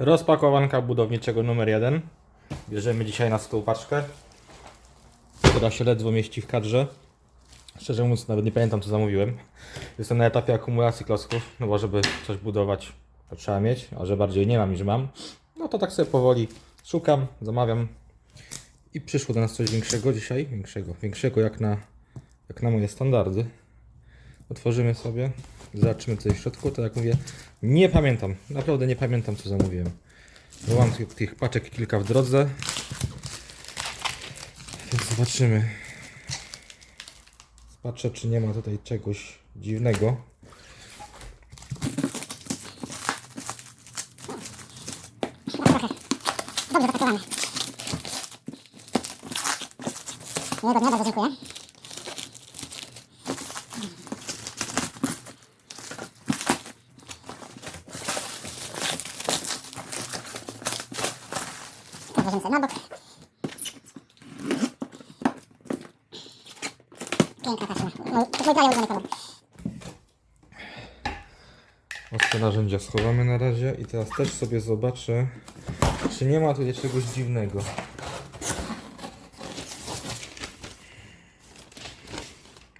Rozpakowanka budowniczego numer jeden. Bierzemy dzisiaj na stół paczkę, która się ledwo mieści w kadrze. Szczerze mówiąc, nawet nie pamiętam co zamówiłem. Jestem na etapie akumulacji klocków, no bo żeby coś budować, to trzeba mieć, a że bardziej nie mam niż mam, no to tak sobie powoli szukam, zamawiam. I przyszło do nas coś większego dzisiaj, większego, większego jak na, jak na moje standardy. Otworzymy sobie, zobaczymy co jest w środku. To jak mówię, nie pamiętam, naprawdę nie pamiętam co zamówiłem. Bo mam tych, paczek kilka w drodze. Więc zobaczymy. Patrzę, czy nie ma tutaj czegoś dziwnego. Dobrze zapakowane. Miłego dnia, bardzo dziękuję. Włożymy sobie na bok. Piękna taśma. No, to twój ulubiony kolor. Narzędzia schowamy na razie i teraz też sobie zobaczę, czy nie ma tutaj czegoś dziwnego.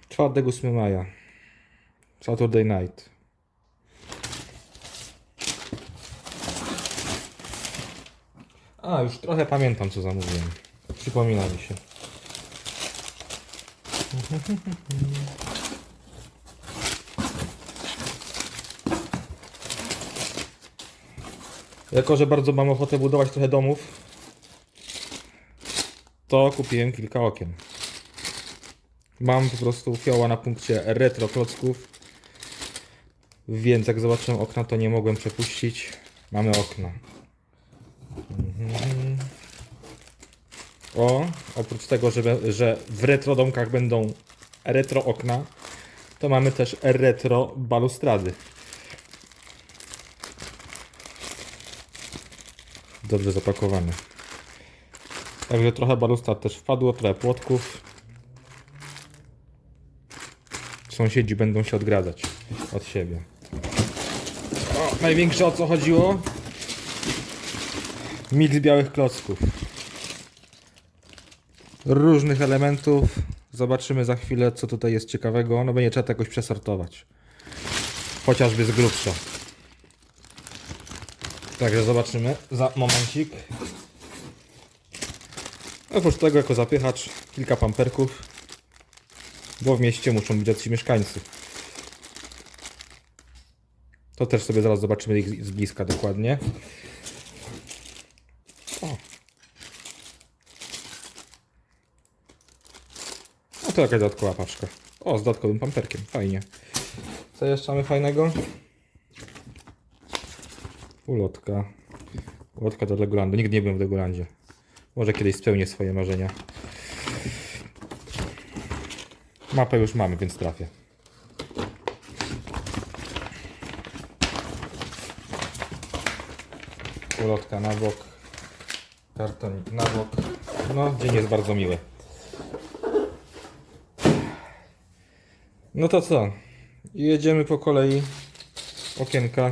Czwartek 8 maja. Saturday night. A, już trochę pamiętam co zamówiłem. Przypomina mi się. Jako, że bardzo mam ochotę budować trochę domów, to kupiłem kilka okien. Mam po prostu fioła na punkcie retro klocków, więc jak zobaczyłem okna, to nie mogłem przepuścić. Mamy okna. O, oprócz tego, że, że w retro domkach będą retro okna, to mamy też retro balustrady. dobrze zapakowane. Także trochę balustrad też wpadło, trochę płotków. Sąsiedzi będą się odgradzać od siebie. O, największe o co chodziło? Miks białych klocków. Różnych elementów. Zobaczymy za chwilę, co tutaj jest ciekawego. No będzie trzeba to jakoś przesortować. Chociażby z grubsza. Także zobaczymy za momencik. Oprócz tego jako zapychacz kilka pamperków, bo w mieście muszą być jacyś mieszkańcy. To też sobie zaraz zobaczymy ich z bliska dokładnie. No to jakaś dodatkowa paczka. O, z dodatkowym pamperkiem, fajnie. Co jeszcze mamy fajnego? Ulotka. Ulotka do Legolandu. Nigdy nie byłem w Legolandzie. Może kiedyś spełnię swoje marzenia. Mapę już mamy, więc trafię. Ulotka na bok. Kartonik na bok. No, dzień jest bardzo miły. No to co? Jedziemy po kolei. Okienka.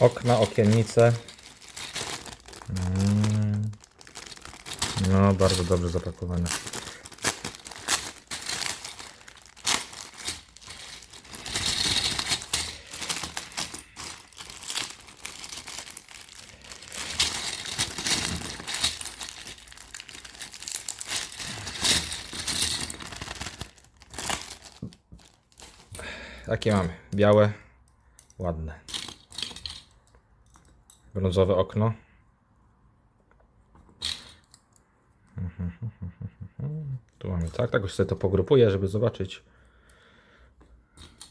Okna, okiennice. Mm. No, bardzo dobrze zapakowane. Takie mamy. Białe, ładne. Brązowe okno. Tu mamy tak, tak już sobie to pogrupuję, żeby zobaczyć.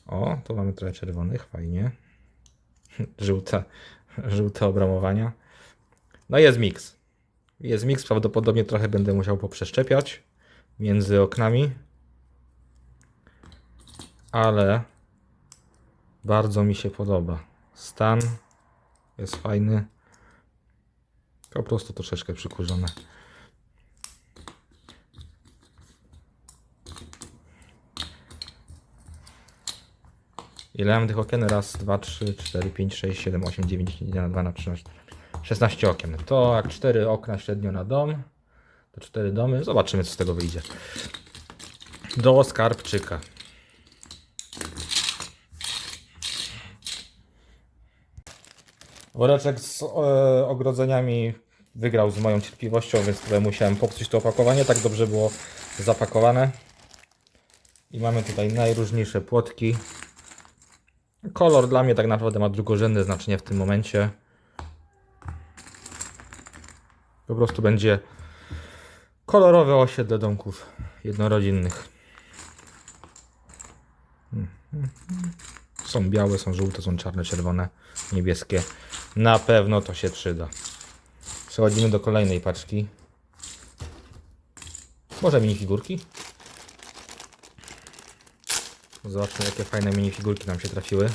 O, tu mamy trochę czerwonych, fajnie. Żółte, żółte obramowania. No jest miks. Jest miks, prawdopodobnie trochę będę musiał poprzeszczepiać między oknami. Ale bardzo mi się podoba. Stan jest fajny. Po prostu troszeczkę przykurzone. Ile mam tych okien? Raz, dwa, trzy, cztery, pięć, sześć, siedem, osiem, dziewięć, dziesięć, na dwa, na trzy, na cztery. 16 okien. To jak 4 okna średnio na dom, to 4 domy. Zobaczymy, co z tego wyjdzie. Do skarbczyka. Woreczek z e, ogrodzeniami wygrał z moją cierpliwością, więc tutaj musiałem popsuć to opakowanie. Tak dobrze było zapakowane. I mamy tutaj najróżniejsze płotki. Kolor dla mnie tak naprawdę ma drugorzędne znaczenie w tym momencie. Po prostu będzie kolorowe osiedle domków jednorodzinnych. Mhm. Są białe, są żółte, są czarne, czerwone, niebieskie. Na pewno to się przyda. Przechodzimy do kolejnej paczki. Może minifigurki? Zobaczmy jakie fajne minifigurki nam się trafiły.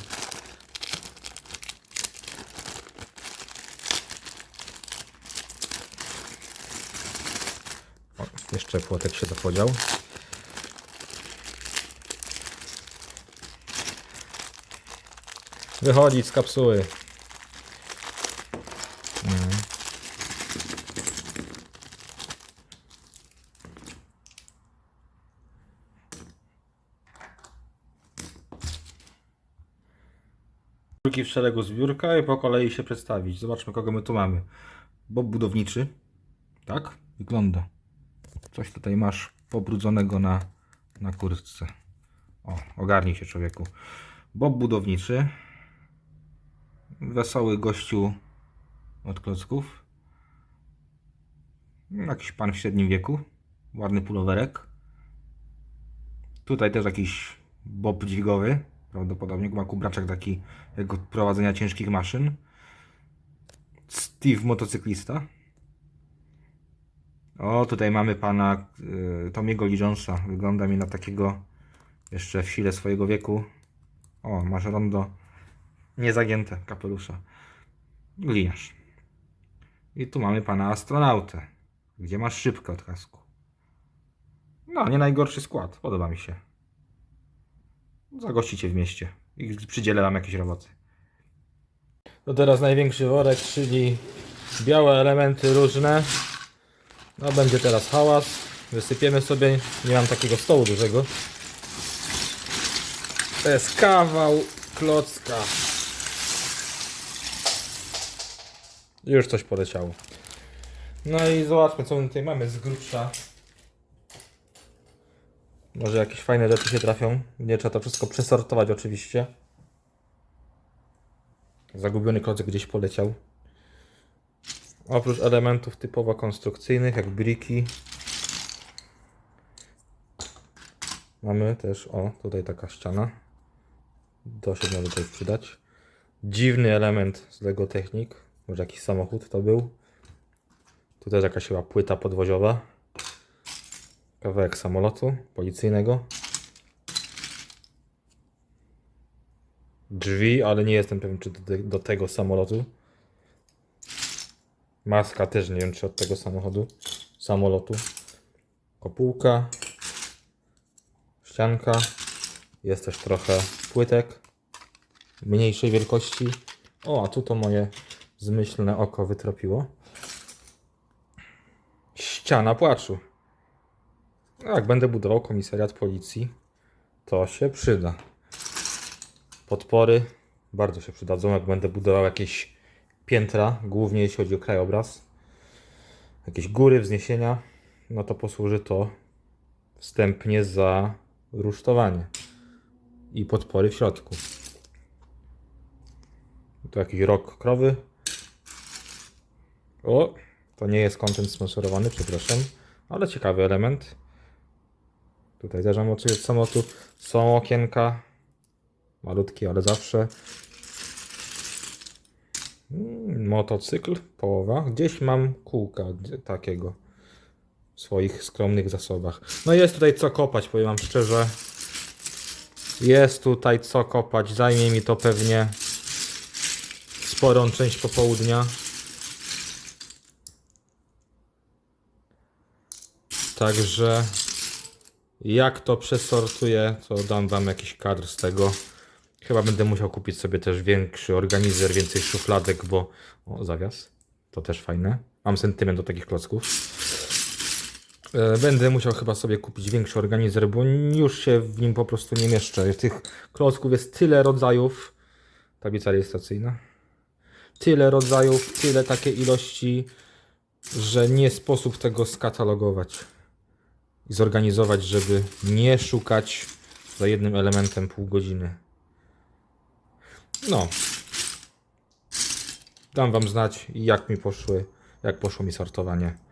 O, jeszcze płotek się zapodział. Wychodzić z kapsuły. Drugi w szeregu zbiórka i po kolei się przedstawić. Zobaczmy kogo my tu mamy. Bob budowniczy. Tak? Wygląda. Coś tutaj masz pobrudzonego na, na kurtce. O, ogarnij się człowieku. Bob budowniczy. Wesoły gościu od klocków. Jakiś pan w średnim wieku. Ładny pulowerek. Tutaj też jakiś bob dźwigowy. Prawdopodobnie ma kubraczek taki jak od prowadzenia ciężkich maszyn. Steve motocyklista. O, tutaj mamy pana y, Tomiego Lee. Wygląda mi na takiego jeszcze w sile swojego wieku. O, masz rondo niezagięte kapelusza. Gliniarz. I tu mamy pana astronautę, gdzie masz szybkę od kasku. No, nie najgorszy skład. Podoba mi się. Zagościcie w mieście i przydzielę wam jakieś roboty. To teraz największy worek, czyli białe elementy różne. No będzie teraz hałas. Wysypiemy sobie. Nie mam takiego stołu dużego. To jest kawał klocka. Już coś poleciało. No i zobaczmy co my tutaj mamy z grubsza. Może jakieś fajne rzeczy się trafią. Nie trzeba to wszystko przesortować oczywiście. Zagubiony klocek gdzieś poleciał. Oprócz elementów typowo konstrukcyjnych, jak briki, mamy też, o, tutaj taka ściana. To się może tutaj przydać. Dziwny element z Lego Technik. Może jakiś samochód to był. Tu też jakaś chyba płyta podwoziowa. Kawałek samolotu policyjnego. Drzwi, ale nie jestem pewien, czy do, do tego samolotu. Maska też nie wiem, czy od tego samochodu, samolotu. Kopułka. Ścianka. Jest też trochę płytek mniejszej wielkości. O, a tu to moje zmyślne oko wytropiło. Ściana płaczu. No, Jak będę budował komisariat policji, to się przyda. Podpory bardzo się przydadzą, jak będę budował jakieś piętra, głównie jeśli chodzi o krajobraz. Jakieś góry, wzniesienia, no to posłuży to wstępnie za rusztowanie i podpory w środku. Tu jakiś rok krowy. O, to nie jest kontent sponsorowany, przepraszam, ale ciekawy element. Tutaj też mam oczy od samochodu. Są okienka. Malutkie, ale zawsze. Mm, Motocykl, połowa. Gdzieś mam kółka takiego w swoich skromnych zasobach. No jest tutaj co kopać, powiem wam szczerze. Jest tutaj co kopać. Zajmie mi to pewnie sporą część popołudnia. Także jak to przesortuję, to dam wam jakiś kadr z tego. Chyba będę musiał kupić sobie też większy organizer, więcej szufladek, bo... O, zawias. To też fajne. Mam sentyment do takich klocków. E, Będę musiał chyba sobie kupić większy organizer, bo już się w nim po prostu nie mieszczę. Tych klocków jest tyle rodzajów. Tablica rejestracyjna. Tyle rodzajów, tyle takie ilości, że nie sposób tego skatalogować i zorganizować, żeby nie szukać za jednym elementem pół godziny. No. Dam wam znać, jak mi poszły, jak poszło mi sortowanie.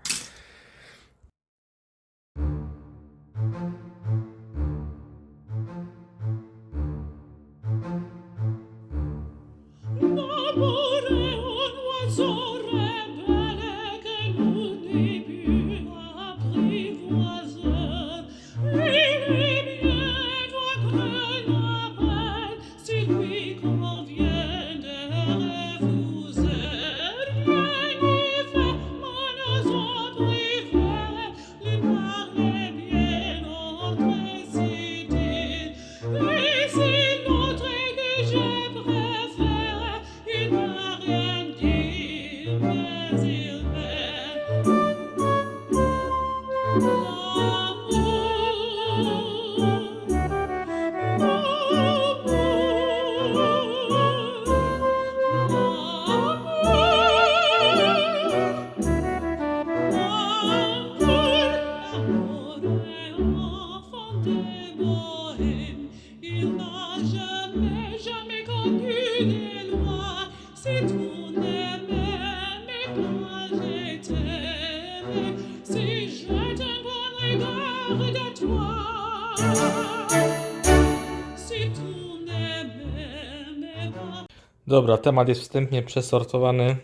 Dobra, temat jest wstępnie przesortowany.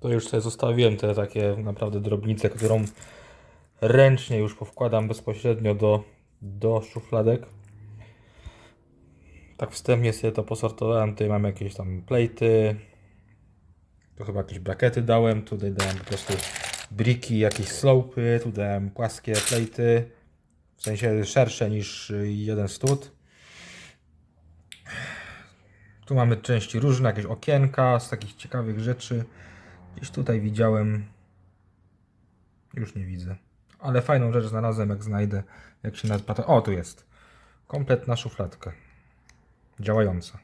To już sobie zostawiłem te takie naprawdę drobnice, którą ręcznie już powkładam bezpośrednio do, do szufladek. Tak wstępnie sobie to posortowałem. Tutaj mam jakieś tam plejty. Tu chyba jakieś brakety dałem. Tutaj dałem po prostu briki, jakieś slopy. Tu dałem płaskie plejty. W sensie szersze niż jeden stód. Tu mamy części różne, jakieś okienka z takich ciekawych rzeczy. Gdzieś tutaj widziałem. Już nie widzę. Ale fajną rzecz znalazłem, jak znajdę. Jak się nazywa. O, tu jest. Kompletna szufladka. Działająca.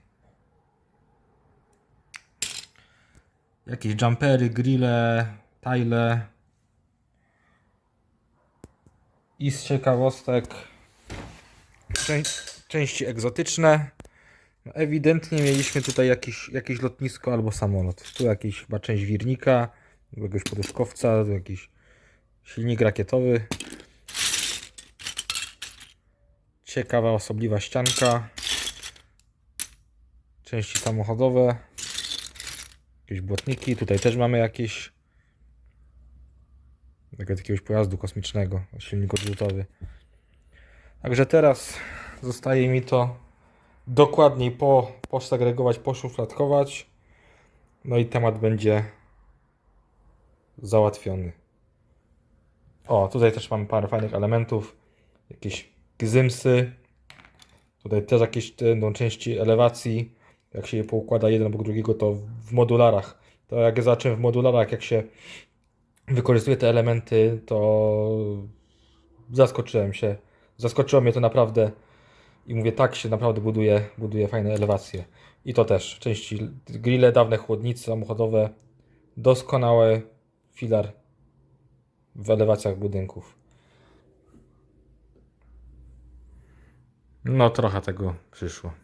Jakieś jumpery, grille, tile. I z ciekawostek czę części egzotyczne. No ewidentnie mieliśmy tutaj jakieś, jakieś lotnisko albo samolot. Tu jakiś chyba część wirnika, jakiegoś poduszkowca, jakiś silnik rakietowy. Ciekawa, osobliwa ścianka. Części samochodowe. Jakieś błotniki. Tutaj też mamy jakieś jakiegoś pojazdu kosmicznego, silnik odrzutowy. Także teraz zostaje mi to dokładniej po, posegregować, poszufladkować. No i temat będzie załatwiony. O, tutaj też mamy parę fajnych elementów. Jakieś gzymsy. Tutaj też jakieś będą części elewacji. Jak się je poukłada jeden obok drugiego, to w modularach. To jak zacząłem w modularach, jak się wykorzystuje te elementy, to zaskoczyłem się. Zaskoczyło mnie to naprawdę. I mówię, tak się naprawdę buduje, buduje fajne elewacje. I to też części grille, dawne chłodnice samochodowe, doskonały filar w elewacjach budynków. No trochę tego przyszło.